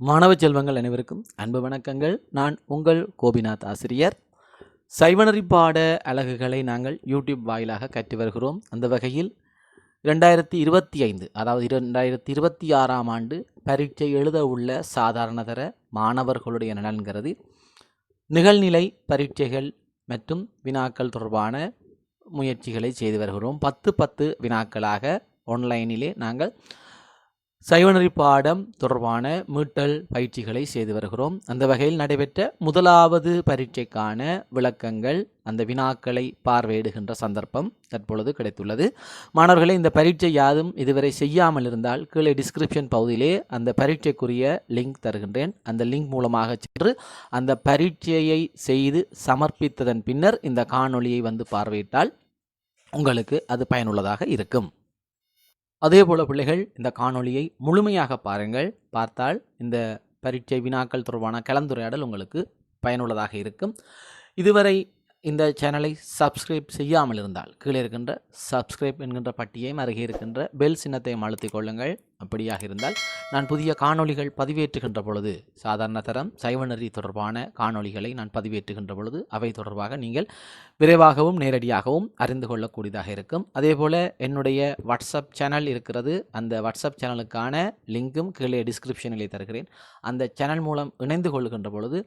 மாணவ செல்வங்கள் அனைவருக்கும் அன்பு வணக்கங்கள். நான் உங்கள் கோபிநாத் ஆசிரியர். சைவனரி பாட அலகுகளை நாங்கள் யூடியூப் வாயிலாக கற்று வருகிறோம். அந்த வகையில் இரண்டாயிரத்தி இருபத்தி ஐந்து அதாவது இரண்டாயிரத்தி இருபத்தி ஆறாம் ஆண்டு பரீட்சை எழுத உள்ள சாதாரணதர மாணவர்களுடைய நலன்கிறது. நிகழ்நிலை பரீட்சைகள் மற்றும் வினாக்கள் தொடர்பான முயற்சிகளை செய்து வருகிறோம். பத்து பத்து வினாக்களாக ஆன்லைனிலே நாங்கள் சைவநெறி பாடம் தொடர்பான மீட்டல் பயிற்சிகளை செய்து வருகிறோம். அந்த வகையில் நடைபெற்ற முதலாவது பரீட்சைக்கான விளக்கங்கள் அந்த வினாக்களை பார்வையிடுகின்ற சந்தர்ப்பம் தற்பொழுது கிடைத்துள்ளது. மாணவர்களே இந்த பரீட்சை யாதும் இதுவரை செய்யாமல் இருந்தால் கீழே டிஸ்கிரிப்ஷன் பகுதியிலே அந்த பரீட்சைக்குரிய லிங்க் தருகின்றேன். அந்த லிங்க் மூலமாக சென்று அந்த பரீட்சையை செய்து சமர்ப்பித்ததன் பின்னர் இந்த காணொளியை வந்து பார்வையிட்டால் உங்களுக்கு அது பயனுள்ளதாக இருக்கும். அதே போல் பிள்ளைகள் இந்த காணொளியை முழுமையாக பாருங்கள். பார்த்தால் இந்த பரீட்சை வினாக்கள் தொடர்பான கலந்துரையாடல் உங்களுக்கு பயனுள்ளதாக இருக்கும். இதுவரை இந்த சேனலை சப்ஸ்கிரைப் செய்யாமல் இருந்தால் கீழே இருக்கின்ற சப்ஸ்கிரைப் என்கின்ற பட்டியையும் அருகே இருக்கின்ற பெல் சின்னத்தையும் அழுத்திக் கொள்ளுங்கள். அப்படியாக இருந்தால் நான் புதிய காணொளிகள் பதிவேற்றுகின்ற பொழுது சாதாரண தரம் சைவநெறி தொடர்பான காணொளிகளை நான் பதிவேற்றுகின்ற பொழுது அவை தொடர்பாக நீங்கள் விரைவாகவும் நேரடியாகவும் அறிந்து கொள்ளக்கூடியதாக இருக்கும். அதே போல் என்னுடைய வாட்ஸ்அப் சேனல் இருக்கிறது. அந்த வாட்ஸ்அப் சேனலுக்கான லிங்க்கும் கீழே டிஸ்கிரிப்ஷனிலே தருகிறேன். அந்த சேனல் மூலம் இணைந்து கொள்கின்ற பொழுது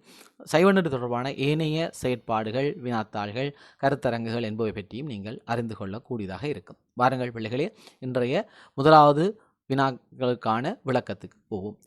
சைவநெறி தொடர்பான ஏனைய செயற்பாடுகள் வினாத்தாள்கள் கருத்தரங்குகள் என்பவை பற்றியும் நீங்கள் அறிந்து கொள்ளக்கூடியதாக இருக்கும். வாருங்கள் பிள்ளைகளே இன்றைய முதலாவது வினாக்களுக்கான விளக்கத்துக்கு போவோம்.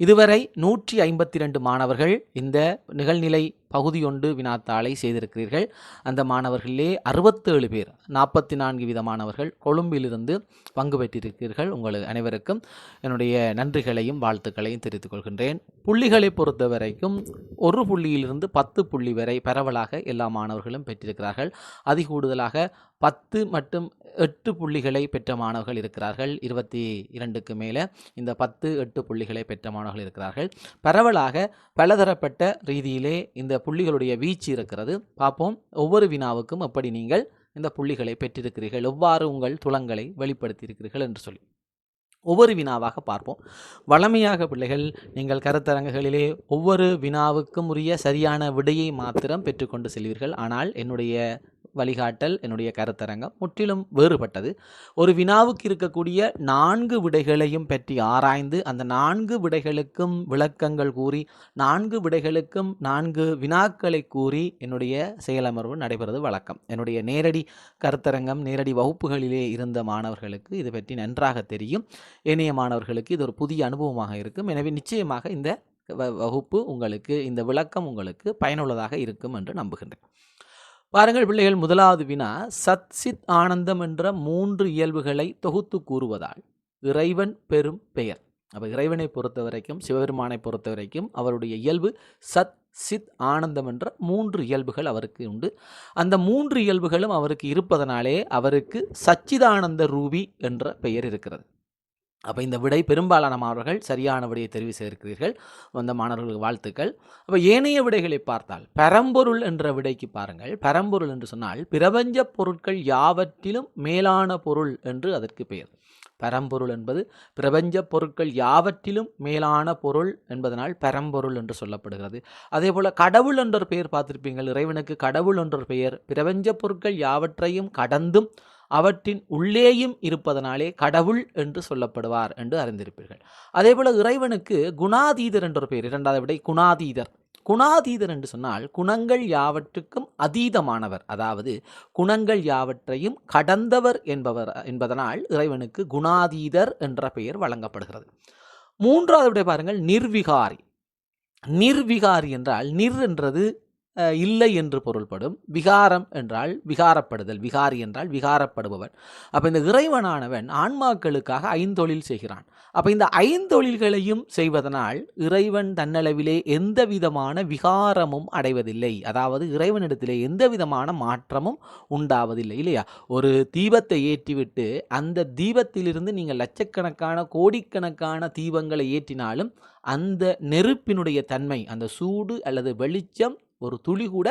இதுவரை நூற்றி ஐம்பத்தி ரெண்டு மாணவர்கள் இந்த நிகழ்நிலை பகுதியொன்று வினாத்தாளை செய்திருக்கிறீர்கள். அந்த மாணவர்களிலே அறுபத்தேழு பேர் நாற்பத்தி நான்கு வித மாணவர்கள் கொழும்பிலிருந்து பங்கு பெற்றிருக்கிறீர்கள். உங்கள் அனைவருக்கும் என்னுடைய நன்றிகளையும் வாழ்த்துக்களையும் தெரிவித்துக் கொள்கின்றேன். புள்ளிகளை பொறுத்த வரைக்கும் ஒரு புள்ளியிலிருந்து பத்து புள்ளி வரை பரவலாக எல்லா மாணவர்களும் பெற்றிருக்கிறார்கள். அதிகூடுதலாக பத்து மற்றும் எட்டு புள்ளிகளை பெற்ற மாணவர்கள் இருக்கிறார்கள். இருபத்தி இரண்டுக்கு மேலே இந்த பத்து எட்டு புள்ளிகளை பெற்ற மாணவர்கள் இருக்கிறார்கள். பரவலாக பலதரப்பட்ட ரீதியிலே இந்த புள்ளிகளுடைய வீச்சு இருக்கிறது. பார்ப்போம். ஒவ்வொரு வினாவுக்கும் அப்படி நீங்கள் இந்த புள்ளிகளை பெற்றிருக்கிறீர்கள்? எவ்வாறு உங்கள் துளங்களை வெளிப்படுத்தியிருக்கிறீர்கள் என்று சொல்லி. ஒவ்வொரு வினாவாக பார்ப்போம். வளமையாக பிள்ளைகள் நீங்கள் கருத்தரங்குகளிலே ஒவ்வொரு வினாவுக்கும் உரிய சரியான விடையை மாத்திரம் பெற்றுக்கொண்டு செல்வீர்கள். ஆனால் என்னுடைய வழிகாட்டல் என்னுடைய கருத்தரங்கம் முற்றிலும் வேறுபட்டது. ஒரு வினாவுக்கு இருக்கக்கூடிய நான்கு விடைகளையும் பற்றி ஆராய்ந்து அந்த நான்கு விடைகளுக்கும் விளக்கங்கள் கூறி நான்கு விடைகளுக்கும் நான்கு வினாக்களை கூறி என்னுடைய செயலமர்வு நடைபெறுவது வழக்கம். என்னுடைய நேரடி கருத்தரங்கம் நேரடி வகுப்புகளிலே இருந்த மாணவர்களுக்கு இது பற்றி நன்றாக தெரியும். ஏனைய மாணவர்களுக்கு இது ஒரு புதிய அனுபவமாக இருக்கும். எனவே நிச்சயமாக இந்த வ- வகுப்பு உங்களுக்கு இந்த விளக்கம் உங்களுக்கு பயனுள்ளதாக இருக்கும் என்று நம்புகின்றேன். பாருங்கள் பிள்ளைகள் முதலாவது வினா சத் சித் ஆனந்தம் என்ற மூன்று இயல்புகளை தொகுத்து கூறுவதால் இறைவன் பெரும் பெயர். அப்போ இறைவனை பொறுத்த வரைக்கும் சிவபெருமானை பொறுத்த வரைக்கும் அவருடைய இயல்பு சத் சித் ஆனந்தம் என்ற மூன்று இயல்புகள் அவருக்கு உண்டு. அந்த மூன்று இயல்புகளும் அவருக்கு இருப்பதனாலே அவருக்கு சச்சிதானந்த ரூபி என்ற பெயர் இருக்கிறது. அப்போ இந்த விடை பெரும்பாலான மாணவர்கள் சரியான விடையை தெரிவு செய்திருக்கிறீர்கள். வந்த மாணவர்களுக்கு வாழ்த்துக்கள். அப்போ ஏனைய விடைகளை பார்த்தால் பரம்பொருள் என்ற விடைக்கு பாருங்கள். பரம்பொருள் என்று சொன்னால் பிரபஞ்ச பொருட்கள் யாவற்றிலும் மேலான பொருள் என்று அதற்கு பெயர். பரம்பொருள் என்பது பிரபஞ்ச பொருட்கள் யாவற்றிலும் மேலான பொருள் என்பதனால் பரம்பொருள் என்று சொல்லப்படுகிறது. அதே போல் கடவுள் என்ற பெயர் பார்த்திருப்பீங்கள். இறைவனுக்கு கடவுள் என்ற பெயர். பிரபஞ்ச பொருட்கள் யாவற்றையும் கடந்தும் அவற்றின் உள்ளேயும் இருப்பதனாலே கடவுள் என்று சொல்லப்படுவார் என்று அறிந்திருப்பீர்கள். அதே போல் இறைவனுக்கு குணாதீதர் என்ற ஒரு பெயர் இரண்டாவது விடை குணாதீதர். குணாதீதர் என்று சொன்னால் குணங்கள் யாவற்றுக்கும் அதீதமானவர். அதாவது குணங்கள் யாவற்றையும் கடந்தவர் என்பவர் என்பதனால் இறைவனுக்கு குணாதீதர் என்ற பெயர் வழங்கப்படுகிறது. மூன்றாவது விடை பாருங்கள் நிர்விகாரி. நிர்விகாரி என்றால் நிர் என்றது இல்லை என்று பொருள்படும். விகாரம் என்றால் விகாரப்படுதல் விகாரி என்றால் விகாரப்படுபவன். அப்போ இந்த இறைவனானவன் ஆன்மாக்களுக்காக ஐந்தொழில் செய்கிறான். அப்போ இந்த ஐந்தொழில்களையும் செய்வதனால் இறைவன் தன்னளவிலே எந்த விதமான விகாரமும் அடைவதில்லை. அதாவது இறைவனிடத்திலே எந்த விதமான மாற்றமும் உண்டாவதில்லை இல்லையா? ஒரு தீபத்தை ஏற்றிவிட்டு அந்த தீபத்திலிருந்து நீங்கள் லட்சக்கணக்கான கோடிக்கணக்கான தீபங்களை ஏற்றினாலும் அந்த நெருப்பினுடைய தன்மை அந்த சூடு அல்லது வெளிச்சம் ஒரு துளி கூட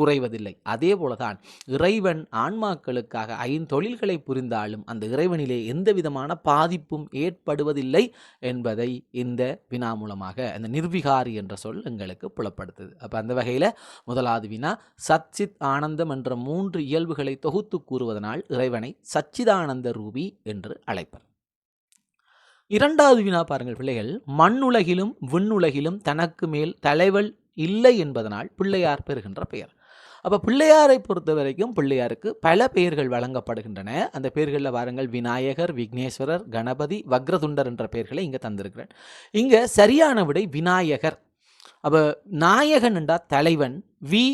குறைவதில்லை. அதே போலதான் இறைவன் ஆன்மாக்களுக்காக ஐந்தொழில்களை புரிந்தாலும் அந்த இறைவனிலே எந்த விதமான பாதிப்பும் ஏற்படுவதில்லை என்பதை இந்த வினா மூலமாக அந்த நிர்விகாரி என்ற சொல் எங்களுக்கு புலப்படுத்துது. அப்போ அந்த வகையில் முதலாவது வினா சச்சித் ஆனந்தம் என்ற மூன்று இயல்புகளை தொகுத்து கூறுவதனால் இறைவனை சச்சிதானந்த ரூபி என்று அழைப்பர். இரண்டாவது வினா பாருங்கள் பிள்ளைகள் மண்ணுலகிலும் விண்ணுலகிலும் தனக்கு மேல் தலைவல் இல்லை என்பதனால் பிள்ளையார் பெறுகின்ற பெயர். அப்போ பிள்ளையாரை பொறுத்த வரைக்கும் பிள்ளையாருக்கு பல பெயர்கள் வழங்கப்படுகின்றன. அந்த பெயர்களில் வாருங்கள் விநாயகர் விக்னேஸ்வரர் கணபதி வக்ரதுண்டர் என்ற பெயர்களை இங்கே தந்திருக்கிறேன். இங்கே சரியான விடை விநாயகர். அப்போ நாயகன் என்றால் தலைவன் வி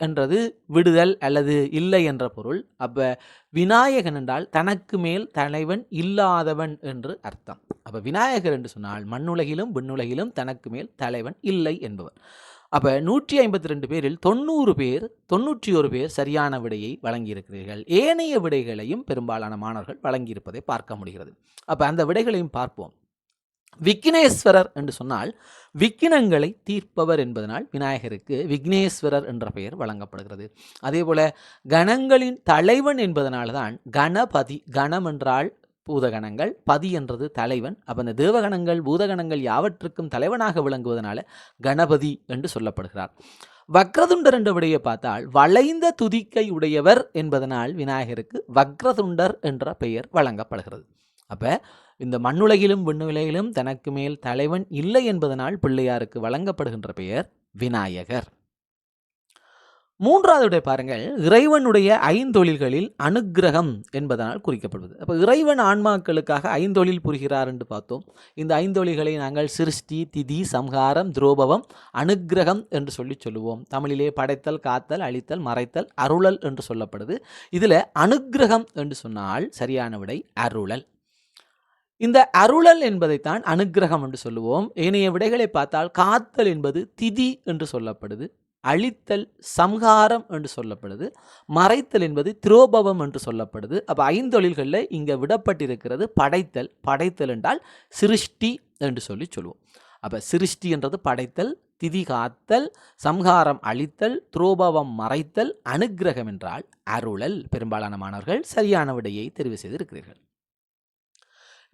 என்றது விடுதல் அல்லது இல்லை என்ற பொருள். அப்போ விநாயகன் என்றால் தனக்கு மேல் தலைவன் இல்லாதவன் என்று அர்த்தம். அப்போ விநாயகர் என்று சொன்னால் மண்ணுலகிலும் விண்ணுலகிலும் தனக்கு மேல் தலைவன் இல்லை என்பவர். அப்போ நூற்றி ஐம்பத்தி ரெண்டு பேரில் தொண்ணூறு பேர் தொண்ணூற்றி ஒரு பேர் சரியான விடையை வழங்கியிருக்கிறீர்கள். ஏனைய விடைகளையும் பெரும்பாலான மாணவர்கள் வழங்கியிருப்பதை பார்க்க முடிகிறது. அப்போ அந்த விடைகளையும் பார்ப்போம். விக்னேஸ்வரர் என்று சொன்னால் விக்கினங்களை தீர்ப்பவர் என்பதனால் விநாயகருக்கு விக்னேஸ்வரர் என்ற பெயர் வழங்கப்படுகிறது. அதே போல கணங்களின் தலைவன் என்பதனால் தான் கணபதி கணம் என்றால் பூதகணங்கள் பதி என்றது தலைவன். அப்போ அந்த தேவகணங்கள் பூதகணங்கள் யாவற்றுக்கும் தலைவனாக விளங்குவதனால கணபதி என்று சொல்லப்படுகிறார். வக்ரதுண்டர் என்ற விடையை பார்த்தால் வளைந்த துதிக்கை உடையவர் என்பதனால் விநாயகருக்கு வக்ரதுண்டர் என்ற பெயர் வழங்கப்படுகிறது. அப்போ இந்த மண்ணுலகிலும் விண்ணுலகிலும் தனக்கு மேல் தலைவன் இல்லை என்பதனால் பிள்ளையாருக்கு வழங்கப்படுகின்ற பெயர் விநாயகர். மூன்றாவது பாருங்கள் இறைவனுடைய ஐந்தொழில்களில் அனுக்கிரகம் என்பதனால் குறிக்கப்படுவது. அப்போ இறைவன் ஆன்மாக்களுக்காக ஐந்தொழில் புரிகிறார் என்று பார்த்தோம். இந்த ஐந்தொழில்களை நாங்கள் சிருஷ்டி திதி சம்ஹாரம் துரோபவம் அனுக்கிரகம் என்று சொல்லி சொல்லுவோம். தமிழிலே படைத்தல் காத்தல் அழித்தல் மறைத்தல் அருளல் என்று சொல்லப்படுது. இதில் அனுக்கிரகம் என்று சொன்னால் சரியான விடை அருளல். இந்த அருளல் என்பதைத்தான் அனுக்கிரகம் என்று சொல்லுவோம். ஏனைய விடைகளை பார்த்தால் காத்தல் என்பது திதி என்று சொல்லப்படுது. அழித்தல் சம்ஹாரம் என்று சொல்லப்படுது. மறைத்தல் என்பது திரோபவம் என்று சொல்லப்படுது. அப்போ ஐந்தொழில்களில் இங்கே விடப்பட்டிருக்கிறது படைத்தல். படைத்தல் என்றால் சிருஷ்டி என்று சொல்லி சொல்லுவோம். அப்போ சிருஷ்டி என்றது படைத்தல் திதி காத்தல் சம்ஹாரம் அழித்தல் துரோபவம் மறைத்தல் அனுக்கிரகம் என்றால் அருளல். பெரும்பாலான மாணவர்கள் சரியான விடையை தெரிவு செய்திருக்கிறீர்கள்.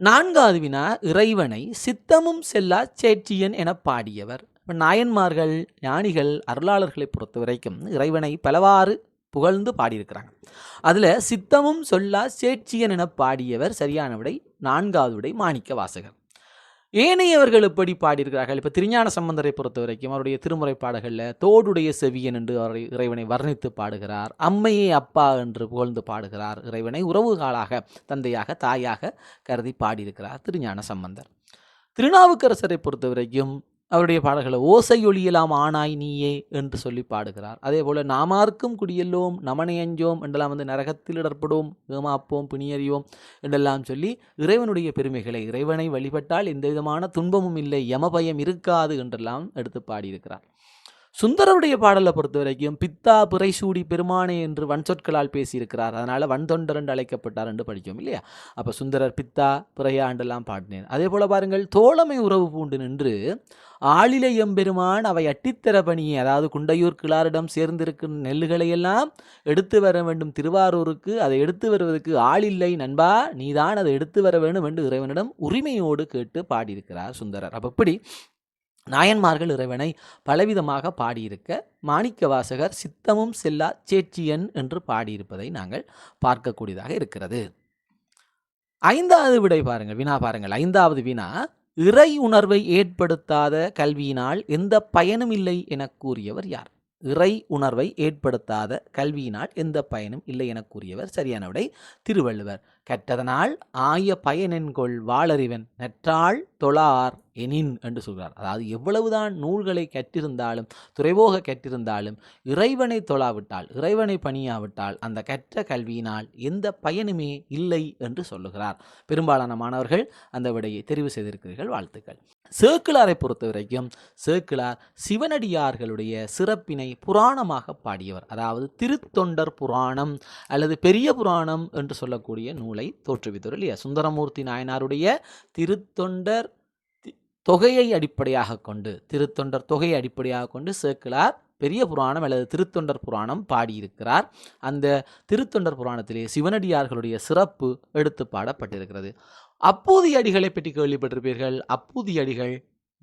நான்காவது வினா இறைவனை சித்தமும் செல்லா சேற்றியன் என பாடியவர். இப்போ நாயன்மார்கள் ஞானிகள் அருளாளர்களை பொறுத்த வரைக்கும் இறைவனை பலவாறு புகழ்ந்து பாடியிருக்கிறாங்க. அதில் சித்தமும் சொல்லா சேட்சியன் என பாடியவர் சரியான விடை நான்காவது விடை மாணிக்க வாசகர். ஏனையவர்கள் எப்படி பாடியிருக்கிறார்கள்? இப்போ திருஞான சம்பந்தரை பொறுத்த வரைக்கும் அவருடைய திருமுறை பாடல்களில் தோடுடைய செவியன் என்று அவரை இறைவனை வர்ணித்து பாடுகிறார். அம்மையே அப்பா என்று புகழ்ந்து பாடுகிறார். இறைவனை உறவுகாலாக தந்தையாக தாயாக கருதி பாடியிருக்கிறார் திருஞான சம்பந்தர். திருநாவுக்கரசரை பொறுத்த வரைக்கும் அவருடைய பாடல்களை ஓசையொலியலாம் ஆனாய் நீயே என்று சொல்லி பாடுகிறார். அதே போல் நாமார்க்கும் குடியெல்லோம் நமனையஞ்சோம் என்றெல்லாம் வந்து நரகத்தில் இடர்படுவோம் ஏமாப்போம் பிணியறிவோம் என்றெல்லாம் சொல்லி இறைவனுடைய பெருமைகளை இறைவனை வழிபட்டால் எந்த விதமான துன்பமும் இல்லை யமபயம் இருக்காது என்றெல்லாம் எடுத்து பாடியிருக்கிறார். சுந்தரருடைய பாடலை பொறுத்த வரைக்கும் பித்தா பிறைசூடி பெருமானே என்று வன்சொற்களால் பேசியிருக்கிறார். அதனால் வன்தொண்டர் என்று அழைக்கப்பட்டார் என்று படிக்கும் இல்லையா? அப்போ சுந்தரர் பித்தா பிறையா என்றெல்லாம் பாடினேன். அதே போல் பாருங்கள் தோழமை உறவு பூண்டு நின்று ஆளிலை எம்பெருமான் அவை அட்டித்தர பணியை அதாவது குண்டையூர் கிளாரிடம் சேர்ந்திருக்கும் நெல்லுகளையெல்லாம் எடுத்து வர வேண்டும் திருவாரூருக்கு அதை எடுத்து வருவதற்கு ஆளில்லை நண்பா நீதான் அதை எடுத்து வர வேண்டும் என்று இறைவனிடம் உரிமையோடு கேட்டு பாடியிருக்கிறார் சுந்தரர். அப்போ இப்படி நாயன்மார்கள் இறைவனை பலவிதமாக பாடியிருக்க மாணிக்க வாசகர் சித்தமும் செல்லா சேச்சியன் என்று பாடியிருப்பதை நாங்கள் பார்க்கக்கூடியதாக இருக்கிறது. ஐந்தாவது விடை பாருங்கள் வினா பாருங்கள். ஐந்தாவது வினா இறை உணர்வை ஏற்படுத்தாத கல்வியினால் எந்த பயனும் இல்லை என கூறியவர் யார்? இறை உணர்வை ஏற்படுத்தாத கல்வியினால் எந்த பயனும் இல்லை என கூறியவர் சரியான விடை திருவள்ளுவர். கற்றதனால் ஆய பயனென்கொள் வாளறிவன் நற்றாள் தொழார் எனின் என்று சொல்கிறார் அதாவது எவ்வளவுதான் நூல்களை கற்றிருந்தாலும் துறைபோக கற்றிருந்தாலும் இறைவனை தொழாவிட்டால் இறைவனை பணியாவிட்டால் அந்த கற்ற கல்வியினால் எந்த பயனுமே இல்லை என்று சொல்லுகிறார். பெரும்பாலான மாணவர்கள் அந்த விடையை தெரிவு செய்திருக்கிறீர்கள். வாழ்த்துக்கள். சேக்கிழாரை பொறுத்த வரைக்கும் சேக்கிழார் சிவனடியார்களுடைய சிறப்பினை புராணமாக பாடியவர். அதாவது திருத்தொண்டர் புராணம் அல்லது பெரிய புராணம் என்று சொல்லக்கூடிய நூல் தோற்றுவித்தவர் இல்லையா? சுந்தரமூர்த்தி நாயனாருடைய திருத்தொண்டர் தொகையை அடிப்படையாக கொண்டு திருத்தொண்டர் தொகையை அடிப்படையாக கொண்டு சேக்கிழார் பெரிய புராணம் அல்லது திருத்தொண்டர் புராணம் பாடியிருக்கிறார். அந்த திருத்தொண்டர் புராணத்திலே சிவனடியார்களுடைய சிறப்பு எடுத்து பாடப்பட்டிருக்கிறது. அப்பூதியடிகளை பற்றி கேள்விப்பட்டிருப்பீர்கள். அப்பூதியடிகள்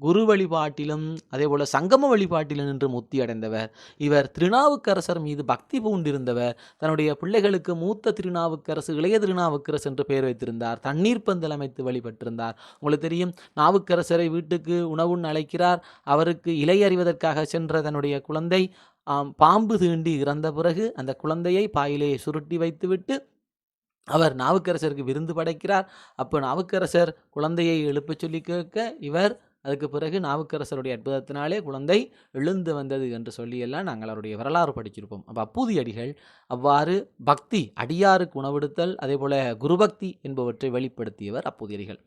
குரு வழிபாட்டிலும் அதே போல் சங்கம வழிபாட்டிலும் நின்று முத்தி அடைந்தவர். இவர் திருநாவுக்கரசர் மீது பக்தி பூண்டிருந்தவர். தன்னுடைய பிள்ளைகளுக்கு மூத்த திருநாவுக்கரசு இளைய திருநாவுக்கரசு என்று பெயர் வைத்திருந்தார். தண்ணீர் பந்தல் அமைத்து வழிபட்டிருந்தார். உங்களுக்கு தெரியும் நாவுக்கரசரை வீட்டுக்கு உணவுன்னு அழைக்கிறார். அவருக்கு இலை அறிவதற்காக சென்ற தன்னுடைய குழந்தை பாம்பு தீண்டி இறந்த பிறகு அந்த குழந்தையை பாயிலே சுருட்டி வைத்துவிட்டு அவர் நாவுக்கரசருக்கு விருந்து படைக்கிறார். அப்போ நாவுக்கரசர் குழந்தையை எழுப்பச் சொல்லி கேட்க இவர் அதுக்கு பிறகு நாவுக்கரசருடைய அற்புதத்தினாலே குழந்தை எழுந்து வந்தது என்று சொல்லியெல்லாம் நாங்கள் அவருடைய வரலாறு படிச்சிருப்போம். அப்போ அப்பூதி அடிகள் அவ்வாறு பக்தி அடியாருக்கு உணவெடுத்தல் அதே போல குருபக்தி என்பவற்றை வெளிப்படுத்தியவர் அப்பூதி அடிகள்.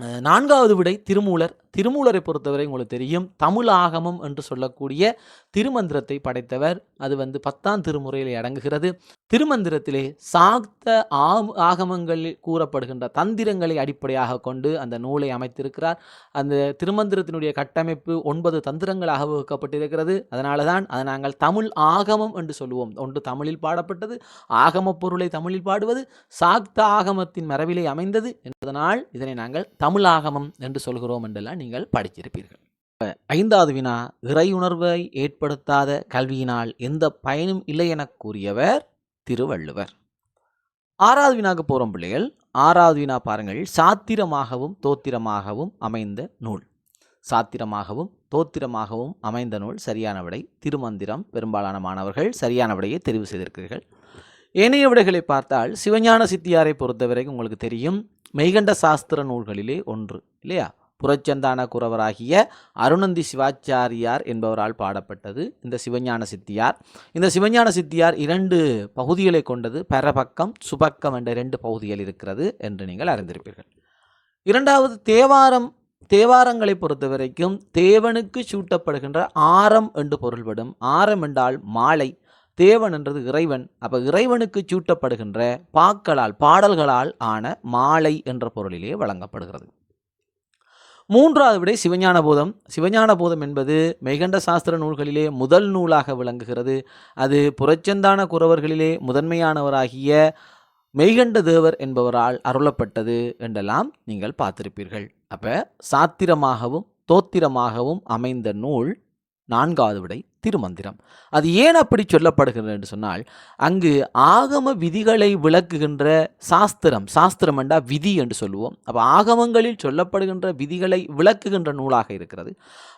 நான்காவது விடை திருமூலர். திருமூலரை பொறுத்தவரை உங்களுக்கு தெரியும் தமிழ் ஆகமம் என்று சொல்லக்கூடிய திருமந்திரத்தை படைத்தவர். அது வந்து பத்தாம் திருமுறையில் அடங்குகிறது. திருமந்திரத்திலே சாக்த ஆம் ஆகமங்களில் கூறப்படுகின்ற தந்திரங்களை அடிப்படையாக கொண்டு அந்த நூலை அமைத்திருக்கிறார். அந்த திருமந்திரத்தினுடைய கட்டமைப்பு ஒன்பது தந்திரங்களாக வகுக்கப்பட்டிருக்கிறது. அதனால தான் அதை நாங்கள் தமிழ் ஆகமம் என்று சொல்லுவோம். ஒன்று தமிழில் பாடப்பட்டது ஆகமப் பொருளை தமிழில் பாடுவது சாக்த ஆகமத்தின் மரபிலே அமைந்தது என்பதனால் இதனை நாங்கள் தமிழாகமம் என்று சொல்கிறோம் என்றெல்லாம் நீங்கள் படித்திருப்பீர்கள். ஐந்தாவது வினா இறையுணர்வை ஏற்படுத்தாத கல்வியினால் எந்த பயனும் இல்லை என கூறியவர் திருவள்ளுவர். ஆறாவது வினாக்கு போகிறோம் பிள்ளைகள். ஆறாவது வினா பாருங்கள். சாத்திரமாகவும் தோத்திரமாகவும் அமைந்த நூல். சாத்திரமாகவும் தோத்திரமாகவும் அமைந்த நூல் சரியான விடை. திருமந்திரம் பெரும்பாலான மாணவர்கள் சரியான விடையை தெரிவு செய்திருக்கிறீர்கள். ஏனைய விடைகளை பார்த்தால் சிவஞான சித்தியாரை பொறுத்தவரைக்கும் உங்களுக்கு தெரியும். மெய்கண்ட சாஸ்திர நூல்களிலே ஒன்று இல்லையா? புறச்சந்தான குறவராகிய அருணந்தி சிவாச்சாரியார் என்பவரால் பாடப்பட்டது. இந்த சிவஞான சித்தியார். இந்த சிவஞான சித்தியார் இரண்டு பகுதிகளை கொண்டது. பரபக்கம் சுபக்கம் என்ற இரண்டு பகுதிகள் இருக்கிறது என்று நீங்கள் அறிந்திருப்பீர்கள். இரண்டாவது தேவாரம் தேவாரங்களை பொறுத்தவரைக்கும் தேவனுக்கு சூட்டப்படுகின்ற ஆரம் என்று பொருள்படும். ஆரம் என்றால் மாலை. தேவன் என்றது இறைவன். அப்போ இறைவனுக்கு சூட்டப்படுகின்ற பாக்களால் பாடல்களால் ஆன மாலை என்ற பொருளிலே வழங்கப்படுகிறது. மூன்றாவது விடை சிவஞான போதம். சிவஞான போதம் என்பது மெய்கண்ட சாஸ்திர நூல்களிலே முதல் நூலாக விளங்குகிறது. அது புறச்சந்தான குறவர்களிலே முதன்மையானவராகிய மெய்கண்ட தேவர் என்பவரால் அருளப்பட்டது என்றெல்லாம் நீங்கள் பார்த்திருப்பீர்கள். அப்போ சாத்திரமாகவும் தோத்திரமாகவும் அமைந்த நூல் நான்காவது விடை திருமந்திரம். அது ஏன் அப்படி சொல்லப்படுகிறது என்று சொன்னால் அங்கு ஆகம விதிகளை விளக்குகின்ற சாஸ்திரம் சாஸ்திரம் என்றா விதி என்று சொல்லுவோம். அப்போ ஆகமங்களில் சொல்லப்படுகின்ற விதிகளை விளக்குகின்ற நூலாக இருக்கிறது.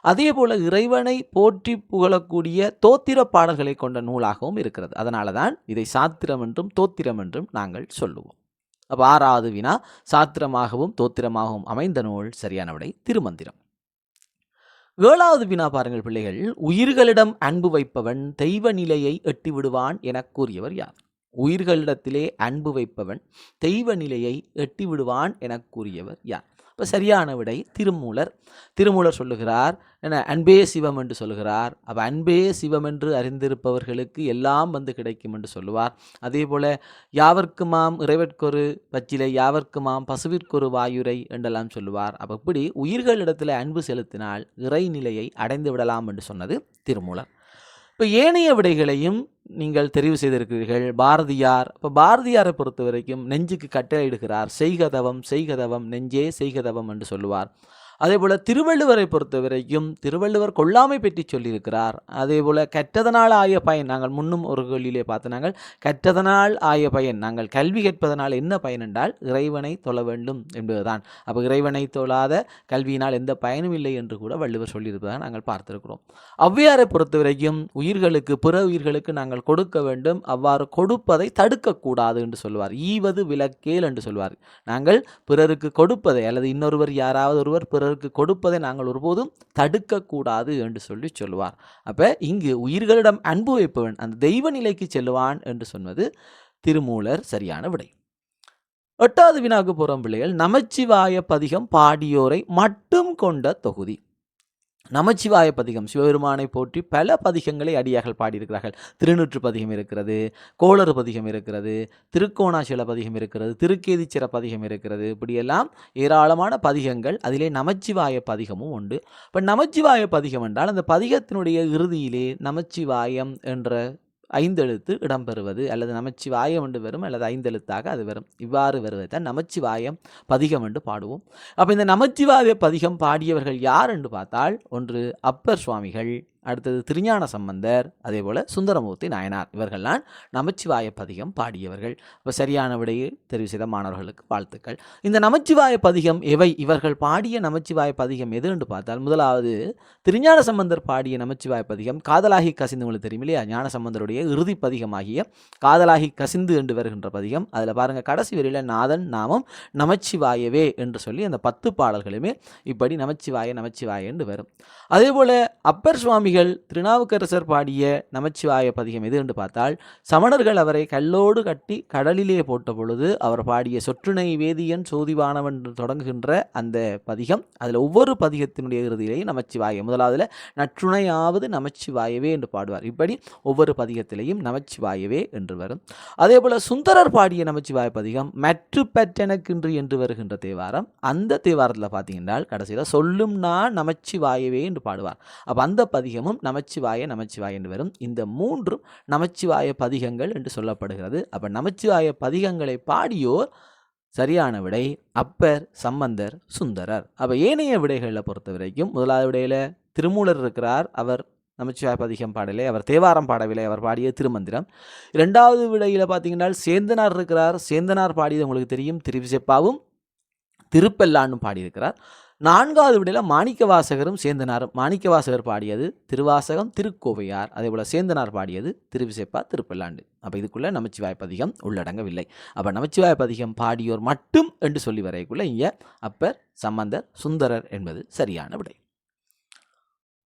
அதே போல் இறைவனை போற்றி புகழக்கூடிய தோத்திர பாடல்களை கொண்ட நூலாகவும் இருக்கிறது. அதனால தான் இதை சாத்திரம் என்றும் தோத்திரம் என்றும் நாங்கள் சொல்லுவோம். அப்போ ஆறாவது வினா சாத்திரமாகவும் தோத்திரமாகவும் அமைந்த நூல் சரியான விடை திருமந்திரம். ஏழாவது வினா பாருங்கள் பிள்ளைகள். உயிர்களிடம் அன்பு வைப்பவன் தெய்வ நிலையை எட்டி விடுவான் என கூறியவர் யார்? உயிர்களிடத்திலே அன்பு வைப்பவன் தெய்வ நிலையை எட்டி விடுவான் என கூறியவர் யார்? இப்போ சரியான விடை. திருமூலர். திருமூலர் சொல்லுகிறார் என்ன அன்பே சிவம் என்று சொல்லுகிறார். அப்போ அன்பே சிவம் என்று அறிந்திருப்பவர்களுக்கு எல்லாம் வந்து கிடைக்கும் என்று சொல்லுவார். அதே போல் யாவர்க்குமாம் இறைவற்கொரு பச்சிலை யாவர்க்குமாம் பசுவிற்கொரு வாயுரை என்றெல்லாம் சொல்லுவார். அப்போ இப்படி உயிர்களிடத்தில் அன்பு செலுத்தினால் இறைநிலையை அடைந்து விடலாம் என்று சொன்னது திருமூலர். இப்போ ஏனைய விடைகளையும் நீங்கள் தெரிவு செய்திருக்கிறீர்கள். பாரதியார். இப்போ பாரதியாரை பொறுத்த வரைக்கும் நெஞ்சுக்கு கட்டளையிடுகிறார். செய்கதவம் செய்கதவம் நெஞ்சே செய்கதவம் என்று சொல்லுவார். அதேபோல் திருவள்ளுவரை பொறுத்த வரைக்கும் திருவள்ளுவர் கொல்லாமை பற்றி சொல்லியிருக்கிறார். அதே போல் கற்றதனால் ஆய பயன் நாங்கள் முன்னும் ஒரு கேள்வியிலே பார்த்து நாங்கள் கற்றதனால் ஆய பயன் நாங்கள் கல்வி கற்பதனால் என்ன பயன் என்றால் இறைவனை தொழ வேண்டும் என்பதுதான். அப்போ இறைவனை தொழாத கல்வியினால் எந்த பயனும் இல்லை என்று கூட வள்ளுவர் சொல்லியிருப்பதாக நாங்கள் பார்த்திருக்கிறோம். ஔவையாரை பொறுத்த வரைக்கும் உயிர்களுக்கு பிற உயிர்களுக்கு நாங்கள் கொடுக்க வேண்டும். அவ்வாறு கொடுப்பதை தடுக்கக்கூடாது என்று சொல்லுவார் ஈவது விலக்கேல் என்று சொல்வார். நாங்கள் பிறருக்கு கொடுப்பதை அல்லது இன்னொருவர் யாராவது ஒருவர் பிறர் பிறருக்கு கொடுப்பதை நாங்கள் ஒருபோதும் தடுக்கக்கூடாது என்று சொல்லி சொல்லுவார். அப்போ இங்கு உயிர்களிடம் அன்பு வைப்பவன் அந்த தெய்வ நிலைக்கு செல்லுவான் என்று சொன்னது திருமூலர் சரியான விடை. எட்டாவது வினாக்கு போகிறோம் பிள்ளைகள் நமச்சிவாய பதிகம் பாடியோரை மட்டும் கொண்ட தொகுதி. நமச்சிவாய பதிகம் சிவபெருமானை போற்றி பல பதிகங்களை அடியார்கள் பாடியிருக்கிறார்கள். திருநூற்று பதிகம் இருக்கிறது கோளறு பதிகம் இருக்கிறது திருக்கோணாசில பதிகம் இருக்கிறது திருக்கேதிச்சிற பதிகம் இருக்கிறது. இப்படியெல்லாம் ஏராளமான பதிகங்கள் அதிலே நமச்சிவாய பதிகமும் உண்டு. இப்போ நமச்சிவாய பதிகம் என்றால் அந்த பதிகத்தினுடைய இறுதியிலே நமச்சிவாயம் என்ற ஐந்தெழுத்து இடம்பெறுவது அல்லது நமச்சிவாயம் என்று வரும் அல்லது ஐந்தெழுத்தாக அது வரும். இவ்வாறு வருவது தான் நமச்சிவாயம் பதிகம் என்று பாடுவோம். அப்போ இந்த நமச்சிவாய பதிகம் பாடியவர்கள் யார் என்று பார்த்தால் ஒன்று அப்பர் சுவாமிகள் அடுத்தது திருஞான சம்பந்தர் அதே போல் சுந்தரமூர்த்தி நாயனார். இவர்கள்லாம் நமச்சிவாய பதிகம் பாடியவர்கள். இப்போ சரியான விடையை தெரிவு செய்த மாணவர்களுக்கு வாழ்த்துக்கள். இந்த நமச்சிவாய பதிகம் எவை? இவர்கள் பாடிய நமச்சிவாய பதிகம் எது என்று பார்த்தால் முதலாவது திருஞான சம்பந்தர் பாடிய நமச்சிவாய பதிகம் காதலாகி கசிந்து உங்களுக்கு தெரியும் இல்லையா? ஞான சம்பந்தருடைய இறுதி பதிகமாகிய காதலாகி கசிந்து என்று வருகின்ற பதிகம். அதில் பாருங்கள் கடைசி வரியில் நாதன் நாமம் நமச்சிவாயவே என்று சொல்லி அந்த பத்து பாடல்களுமே இப்படி நமச்சிவாய நமச்சிவாய என்று வரும். அதே போல் அப்பர் சுவாமி சுவாமிகள் திருநாவுக்கரசர் பாடிய நமச்சிவாய பதிகம் எது என்று பார்த்தால் சமணர்கள் அவரை கல்லோடு கட்டி கடலிலே போட்ட பொழுது அவர் பாடிய சொற்றுணை வேதியன் சோதிவானவன் என்று தொடங்குகின்ற அந்த பதிகம். அதில் ஒவ்வொரு பதிகத்தினுடைய இறுதியிலேயும் நமச்சிவாய முதலாவதுல நற்றுணையாவது நமச்சிவாயவே என்று பாடுவார். இப்படி ஒவ்வொரு பதிகத்திலேயும் நமச்சிவாயவே என்று வரும். அதே போல் சுந்தரர் பாடிய நமச்சிவாய பதிகம் மற்று பெற்றெனக்கின்று என்று வருகின்ற தேவாரம். அந்த தேவாரத்தில் பார்த்தீங்கன்னா கடைசியில் சொல்லும் நான் நமச்சிவாயவே என்று பாடுவார். அப்போ அந்த பதிகம் பதிகமும் நமச்சிவாய நமச்சிவாய என்று வரும். இந்த மூன்றும் நமச்சிவாய பதிகங்கள் என்று சொல்லப்படுகிறது. அப்போ நமச்சிவாய பதிகங்களை பாடியோர் சரியான விடை அப்பர் சம்பந்தர் சுந்தரர். அப்போ ஏனைய விடைகளை பொறுத்த வரைக்கும் முதலாவது விடையில் திருமூலர் இருக்கிறார். அவர் நமச்சிவாய பதிகம் பாடலை அவர் தேவாரம் பாடவில்லை அவர் பாடிய திருமந்திரம். இரண்டாவது விடையில் பார்த்தீங்கன்னா சேந்தனார் இருக்கிறார். சேந்தனார் பாடியது உங்களுக்கு தெரியும். திருவிசைப்பாவும் திருப்பெல்லான்னு பாடியிருக்கிறார். நான்காவது விடையில் மாணிக்கவாசகரும் மாணிக்க வாசகர் பாடியது திருவாசகம் திருக்கோவையார். அதே போல் சேந்தனார் பாடியது திருவிசைப்பா திருப்பல்லாண்டு. அப்போ இதுக்குள்ளே நமச்சிவாய் பதிகம் உள்ளடங்கவில்லை. அப்போ நமச்சிவாய் பதிகம் பாடியோர் மட்டும் என்று சொல்லி வரைக்குள்ளே இங்கே அப்பர் சம்பந்தர் சுந்தரர் என்பது சரியான விடை.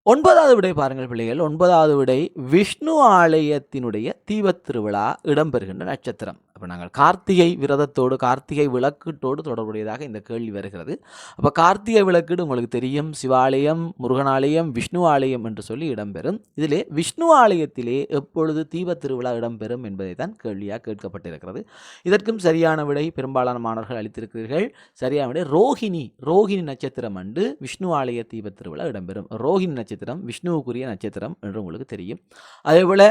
ஒன்பதாவது விடை பாருங்கள் பிள்ளைகள். ஒன்பதாவது விடை விஷ்ணு ஆலயத்தினுடைய தீபத் திருவிழா இடம்பெறுகின்ற நட்சத்திரம். அப்போ நாங்கள் கார்த்திகை விரதத்தோடு கார்த்திகை விளக்கீட்டோடு தொடர்புடையதாக இந்த கேள்வி வருகிறது. அப்போ கார்த்திகை விளக்கீடு உங்களுக்கு தெரியும். சிவாலயம் முருகனாலயம் விஷ்ணு ஆலயம் என்று சொல்லி இடம்பெறும். இதிலே விஷ்ணு ஆலயத்திலே எப்பொழுது தீப திருவிழா இடம்பெறும் என்பதை தான் கேள்வியாக கேட்கப்பட்டிருக்கிறது. இதற்கும் சரியான விடை பெரும்பாலான மாணவர்கள் அளித்திருக்கிறீர்கள். சரியான விடை ரோஹிணி ரோஹிணி நட்சத்திரம் அன்று விஷ்ணு ஆலய தீபத் திருவிழா இடம்பெறும். ரோஹிணி நட்சத்திரம் விஷ்ணுவுக்குரிய நட்சத்திரம் என்று உங்களுக்கு தெரியும். அதேபோல்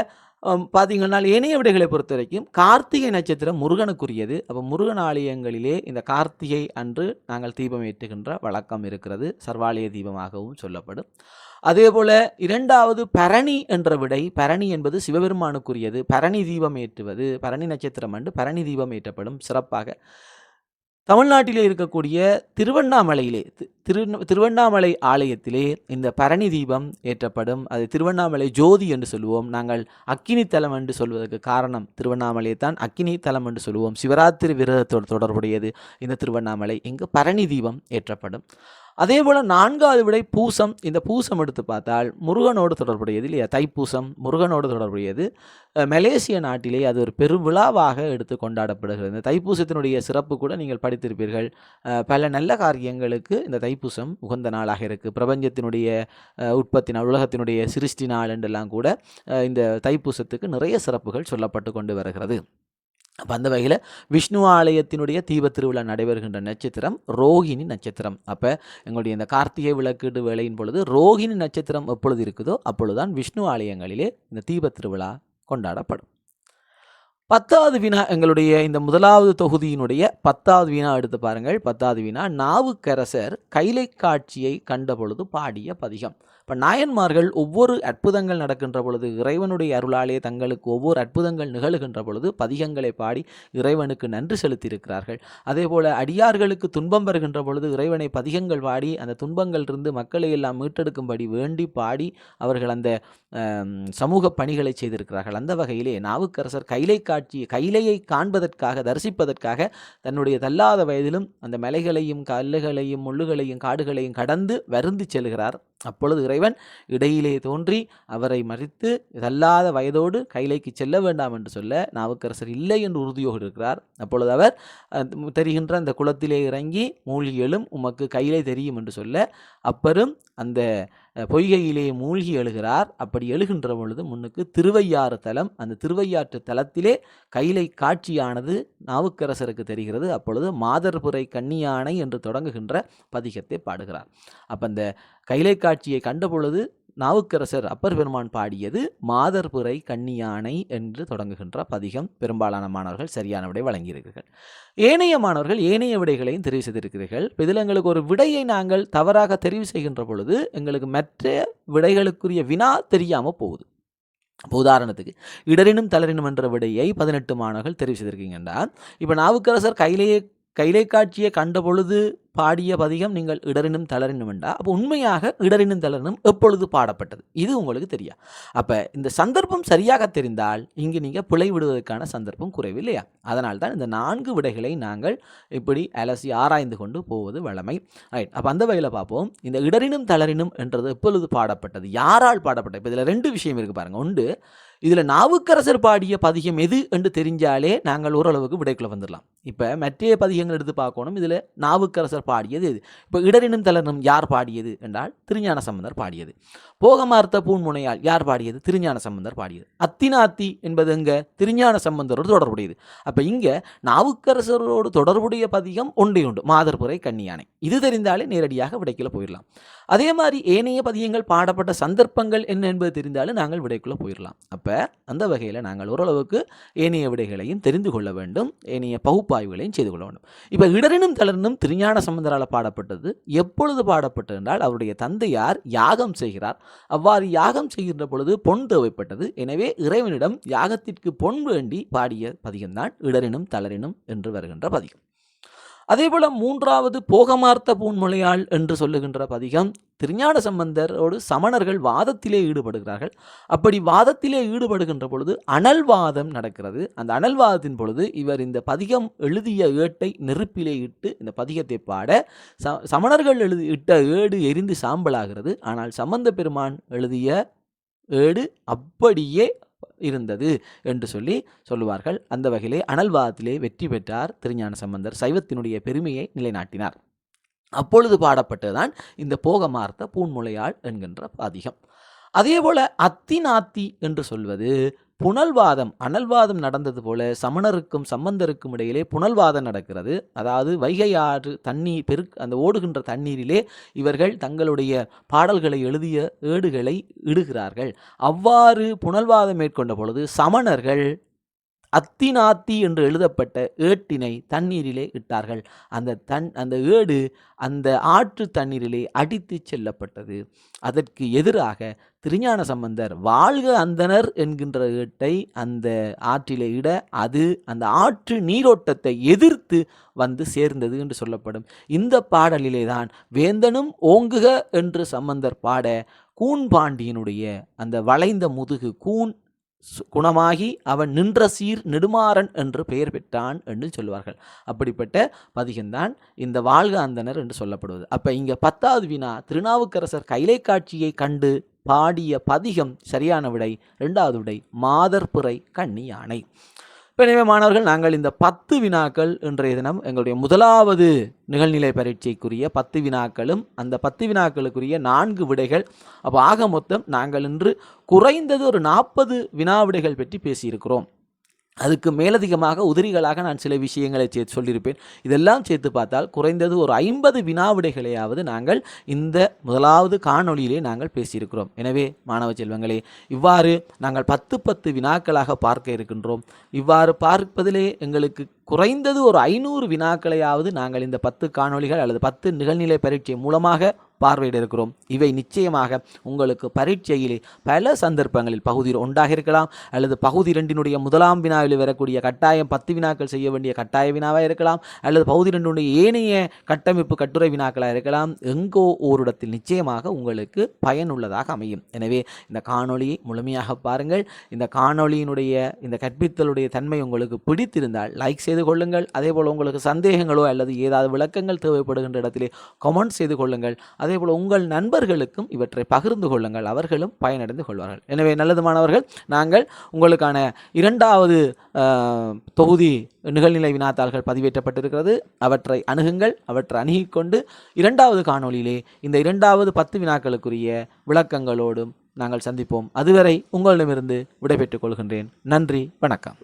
பார்த்தீங்கன்னா ஏனைய விடைகளை பொறுத்த வரைக்கும் கார்த்திகை நட்சத்திரம் முருகனுக்குரியது. அப்போ முருகன் ஆலயங்களிலே இந்த கார்த்திகை அன்று நாங்கள் தீபம் ஏற்றுகின்ற வழக்கம் இருக்கிறது. சர்வாலய தீபமாகவும் சொல்லப்படும். அதே போல் இரண்டாவது பரணி என்ற விடை பரணி என்பது சிவபெருமானுக்குரியது. பரணி தீபம் ஏற்றுவது பரணி நட்சத்திரம் அன்று பரணி தீபம் ஏற்றப்படும். சிறப்பாக தமிழ்நாட்டிலே இருக்கக்கூடிய திருவண்ணாமலையிலே திரு திருவண்ணாமலை ஆலயத்திலே இந்த பரணி தீபம் ஏற்றப்படும். அது திருவண்ணாமலை ஜோதி என்று சொல்லுவோம். நாங்கள் அக்கினி தலம் என்று சொல்வதற்கு காரணம் திருவண்ணாமலையை தான் அக்கினி தலம் என்று சொல்லுவோம். சிவராத்திரி விரதத்தோடு தொடர்புடையது இந்த திருவண்ணாமலை. இங்கு பரணி தீபம் ஏற்றப்படும். அதே போல் நான்காவது விடை பூசம். இந்த பூசம் எடுத்து பார்த்தால் முருகனோடு தொடர்புடையது இல்லையா? தைப்பூசம் முருகனோடு தொடர்புடையது. மலேசிய நாட்டிலே அது ஒரு பெருவிழாவாக எடுத்து கொண்டாடப்படுகிறது. இந்த தைப்பூசத்தினுடைய சிறப்பு கூட நீங்கள் படித்திருப்பீர்கள். பல நல்ல காரியங்களுக்கு இந்த தைப்பூசம் உகந்த நாளாக இருக்குது பிரபஞ்சத்தினுடைய உற்பத்தி நாள் உலகத்தினுடைய சிருஷ்டி நாள் என்றெல்லாம் கூட இந்த தைப்பூசத்துக்கு நிறைய சிறப்புகள் சொல்லப்பட்டு கொண்டு வருகிறது. அப்போ அந்த வகையில் விஷ்ணு ஆலயத்தினுடைய தீபத் திருவிழா நடைபெறுகின்ற நட்சத்திரம் ரோகிணி நட்சத்திரம். அப்போ எங்களுடைய இந்த கார்த்திகை விளக்கீடு வேலையின் பொழுது ரோகிணி நட்சத்திரம் எப்பொழுது இருக்குதோ அப்பொழுதுதான் விஷ்ணு ஆலயங்களிலே இந்த தீபத்திருவிழா கொண்டாடப்படும். பத்தாவது வினா எங்களுடைய இந்த முதலாவது தொகுதியினுடைய பத்தாவது வினா எடுத்து பாருங்கள். பத்தாவது வினா நாவுக்கரசர் கைலை காட்சியை கண்ட பொழுது பாடிய பதிகம். இப்போ நாயன்மார்கள் ஒவ்வொரு அற்புதங்கள் நடக்கின்ற பொழுது இறைவனுடைய அருளாலே தங்களுக்கு ஒவ்வொரு அற்புதங்கள் நிகழுகின்ற பொழுது பதிகங்களை பாடி இறைவனுக்கு நன்றி செலுத்தியிருக்கிறார்கள். அதேபோல் அடியார்களுக்கு துன்பம் வருகின்ற பொழுது இறைவனை பதிகங்கள் பாடி அந்த துன்பங்களிலிருந்து மக்களை எல்லாம் மீட்டெடுக்கும்படி வேண்டி பாடி அவர்கள் அந்த சமூக பணிகளை செய்திருக்கிறார்கள். அந்த வகையிலே நாவுக்கரசர் கைலை காட்சியை கைலையை காண்பதற்காக தரிசிப்பதற்காக தன்னுடைய தள்ளாத வயதிலும் அந்த மலைகளையும் கல்லுகளையும் முள்ளுகளையும் காடுகளையும் கடந்து வருந்தி செல்கிறார். அப்பொழுது இறை இறைவன் இடையிலே தோன்றி அவரை மறித்து தள்ளாத வயதோடு கைலைக்கு செல்ல வேண்டாம் என்று சொல்ல நாவுக்கரசர் இல்லை என்று உறுதியோடு இருக்கிறார். அப்பொழுது அவர் தெரிகின்ற அந்த குளத்திலே இறங்கி மூழ்கி எழும் உமக்கு கையிலே தெரியும் என்று சொல்ல அப்பரும் அந்த பொய்கையிலே மூழ்கி எழுகிறார். அப்படி எழுகின்ற பொழுது முன்னுக்கு திருவையாறு தலம். அந்த திருவையாற்று தலத்திலே கைலை காட்சியானது நாவுக்கரசருக்கு தெரிகிறது. அப்பொழுது மாதர்புரை கன்னியானை என்று தொடங்குகின்ற பதிகத்தை பாடுகிறார். அப்போ அந்த கைலை காட்சியை கண்ட பொழுது நாவுக்கரசர் அப்பர் பெருமான் பாடியது மாதர்புரை கன்னியானை என்று தொடங்குகின்ற பதிகம் பெரும்பாலான மாணவர்கள் சரியான விடை வழங்கியிருக்கிறீர்கள். ஏனைய மாணவர்கள் ஏனைய விடைகளையும் தெரிவு செய்திருக்கிறீர்கள். இதில் எங்களுக்கு ஒரு விடையை நாங்கள் தவறாக தெரிவு செய்கின்ற பொழுது எங்களுக்கு மற்ற விடைகளுக்குரிய வினா தெரியாமல் போகுது. உதாரணத்துக்கு இடரினும் தளரினும் என்ற விடையை பதினெட்டு மாணவர்கள் தெரிவு செய்திருக்கீங்கன்னா இப்போ நாவுக்கரசர் கையிலேயே கைலை காட்சியை கண்ட பொழுது பாடிய பதிகம் நீங்கள் இடரினும் தளரினும் என்றா அப்போ உண்மையாக இடரினும் தளரினும் எப்பொழுது பாடப்பட்டது? இது உங்களுக்கு தெரியா? அப்போ இந்த சந்தர்ப்பம் சரியாக தெரிந்தால் இங்கு நீங்கள் பிழை விடுவதற்கான சந்தர்ப்பம் குறைவு இல்லையா? அதனால் தான் இந்த நான்கு விடைகளை நாங்கள் இப்படி அலசி ஆராய்ந்து கொண்டு போவது வழமை. ரைட் அப்போ அந்த வகையில் பார்ப்போம். இந்த இடரினும் தளரினும் என்றது எப்பொழுது பாடப்பட்டது? யாரால் பாடப்பட்டது? இப்போ இதில் ரெண்டு விஷயம் இருக்குது பாருங்கள் ஒன்று இதில் நாவுக்கரசர் பாடிய பதிகம் எது என்று தெரிஞ்சாலே நாங்கள் ஓரளவுக்கு விடைக்குள்ள வந்துடலாம். இப்போ மற்ற பதிகங்கள் எடுத்து பார்க்கணும். இதில் நாவுக்கரசர் பாடியது எது? இப்போ இடரினும் தளரினும் யார் பாடியது என்றால் திருஞான சம்பந்தர் பாடியது. போகமார்த்த பூன்முனையால் யார் பாடியது? திருஞான சம்பந்தர் பாடியது. அத்தினாத்தி என்பது எங்கே? திருஞான சம்பந்தரோடு தொடர்புடையது. அப்போ இங்கே நாவுக்கரசரோடு தொடர்புடைய பதிகம் ஒன்றே உண்டு மாதர்புரை கன்னியானை. இது தெரிந்தாலே நேரடியாக விடைக்குள்ள போயிடலாம். அதே மாதிரி ஏனைய பதியங்கள் பாடப்பட்ட சந்தர்ப்பங்கள் என்ன என்பது தெரிந்தாலும் நாங்கள் விடைக்குள்ளே போயிடலாம். அப்போ அந்த வகையில் நாங்கள் ஓரளவுக்கு ஏனைய விடைகளையும் தெரிந்து கொள்ள வேண்டும் ஏனைய பகுப்பாய்வுகளையும் செய்து கொள்ள வேண்டும். இப்போ இடரினும் தளரினும் திருஞான சம்பந்தரால் பாடப்பட்டது எப்பொழுது பாடப்பட்டது என்றால் அவருடைய தந்தையார் யாகம் செய்கிறார். அவ்வாறு யாகம் செய்கின்ற பொழுது பொன் தேவைப்பட்டது. எனவே இறைவனிடம் யாகத்திற்கு பொன் வேண்டி பாடிய பதிகம்தான் இடரினும் தளரினும் என்று வருகின்ற பதிகம். அதேபோல் மூன்றாவது போகமார்த்த பூன்மொழியாள் என்று சொல்லுகின்ற பதிகம் திருஞான சம்பந்தரோடு சமணர்கள் வாதத்திலே ஈடுபடுகிறார்கள். அப்படி வாதத்திலே ஈடுபடுகின்ற பொழுது அனல்வாதம் நடக்கிறது. அந்த அனல்வாதத்தின் பொழுது இவர் இந்த பதிகம் எழுதிய ஏட்டை நெருப்பிலே இட்டு இந்த பதிகத்தை பாட ச சமணர்கள் எழுதி இட்ட ஏடு எரிந்து சாம்பலாகிறது. ஆனால் சம்பந்த பெருமான் எழுதிய ஏடு அப்படியே இருந்தது என்று சொல்லி சொல்லுவார்கள். அந்த வகையிலே அனல்வாதத்திலே வெற்றி பெற்றார் திருஞான சம்பந்தர். சைவத்தினுடைய பெருமையை நிலைநாட்டினார். அப்பொழுது பாடப்பட்டதுதான் இந்த போகமார்த்த பூன்முளையாள் என்கின்ற அதிகம் அதேபோல அத்திநாத்தி என்று சொல்வது புனல்வாதம் அனல்வாதம் நடந்தது போல சமணருக்கும் சம்பந்தருக்கும் இடையிலே புனல்வாதம் நடக்கிறது. அதாவது வைகை ஆறு தண்ணீர் பெருக் அந்த ஓடுகின்ற தண்ணீரிலே இவர்கள் தங்களுடைய பாடல்களை எழுதிய ஏடுகளை இடுகிறார்கள். அவ்வாறு புனல்வாதம் மேற்கொண்ட பொழுது சமணர்கள் அத்திநாத்தி என்று எழுதப்பட்ட ஏட்டினை தண்ணீரிலே இட்டார்கள். அந்த தன் அந்த ஏடு அந்த ஆற்று தண்ணீரிலே அடித்து செல்லப்பட்டது. அதற்கு எதிராக திருஞான சம்பந்தர் வாழ்க அந்தனர் என்கின்ற ஏட்டை அந்த ஆற்றிலே இட அது அந்த ஆற்று நீரோட்டத்தை எதிர்த்து வந்து சேர்ந்தது என்று சொல்லப்படும். இந்த பாடலிலே தான் வேந்தனும் ஓங்குக என்று சம்பந்தர் பாட கூன் பாண்டியனுடைய அந்த வளைந்த முதுகு கூன் குணமாகி அவன் நின்ற சீர் நெடுமாறன் என்று பெயர் பெற்றான் என்று சொல்லுவார்கள். அப்படிப்பட்ட பதிகம்தான் இந்த வாழ்க அந்தனர் என்று சொல்லப்படுவது. அப்போ இங்கே பத்தாவது வினா திருநாவுக்கரசர் கைலை காட்சியை கண்டு பாடிய பதிகம் சரியான விடை ரெண்டாவது விடை மாதர்புரை கண்ணி யானை எனவே மாணவர்கள் நாங்கள் இந்த பத்து வினாக்கள் இன்றைய தினம் எங்களுடைய முதலாவது நிகழ்நிலை பரீட்சைக்குரிய பத்து வினாக்களும் அந்த பத்து வினாக்களுக்குரிய நான்கு விடைகள். அப்போ ஆக மொத்தம் நாங்கள் இன்று குறைந்தது ஒரு நாற்பது வினா விடைகள் பற்றி பேசியிருக்கிறோம். அதுக்கு மேலதிகமாக உதிரிகளாக நான் சில விஷயங்களை சேர்த்து சொல்லியிருப்பேன். இதெல்லாம் சேர்த்து பார்த்தால் குறைந்தது ஒரு ஐம்பது வினாவிடைகளையாவது நாங்கள் இந்த முதலாவது காணொளியிலே நாங்கள் பேசியிருக்கிறோம். எனவே மாணவ செல்வங்களே இவ்வாறு நாங்கள் பத்து பத்து வினாக்களாக பார்க்க இருக்கின்றோம். இவ்வாறு பார்ப்பதிலே எங்களுக்கு குறைந்தது ஒரு ஐநூறு வினாக்களையாவது நாங்கள் இந்த பத்து காணொளிகள் அல்லது பத்து நிகழ்நிலை பரீட்சை மூலமாக பார்வையிட இருக்கிறோம் இவை நிச்சயமாக உங்களுக்கு பரீட்சையிலே பல சந்தர்ப்பங்களில் பகுதி ஒன்றாக இருக்கலாம் அல்லது பகுதி இரண்டினுடைய முதலாம் வினாவில் வரக்கூடிய கட்டாயம் பத்து வினாக்கள் செய்ய வேண்டிய கட்டாய வினாவாக இருக்கலாம். அல்லது பகுதி ரெண்டினுடைய ஏனைய கட்டமைப்பு கட்டுரை வினாக்களாக இருக்கலாம். எங்கோ ஓரிடத்தில் நிச்சயமாக உங்களுக்கு பயனுள்ளதாக அமையும். எனவே இந்த காணொளியை முழுமையாக பாருங்கள். இந்த காணொளியினுடைய இந்த கற்பித்தலுடைய தன்மை உங்களுக்கு பிடித்திருந்தால் லைக் செய்து கொள்ளுங்கள். அதே போல் உங்களுக்கு சந்தேகங்களோ அல்லது ஏதாவது விளக்கங்கள் தேவைப்படுகின்ற இடத்திலே கமெண்ட் செய்து கொள்ளுங்கள். அதே போல் உங்கள் நண்பர்களுக்கும் இவற்றை பகிர்ந்து கொள்ளுங்கள். அவர்களும் பயனடைந்து கொள்வார்கள். எனவே நல்லது மாணவர்கள் நாங்கள் உங்களுக்கான இரண்டாவது தொகுதி நிகழ்நிலை வினாத்தாள்கள் பதிவேற்றப்பட்டிருக்கிறது. அவற்றை அணுகுங்கள். அவற்றை அணுகிக்கொண்டு இரண்டாவது காணொளியிலே இந்த இரண்டாவது பத்து வினாக்களுக்குரிய விளக்கங்களோடும் நாங்கள் சந்திப்போம். அதுவரை உங்களிடமிருந்து விடைபெற்றுக் கொள்கின்றேன். நன்றி. வணக்கம்.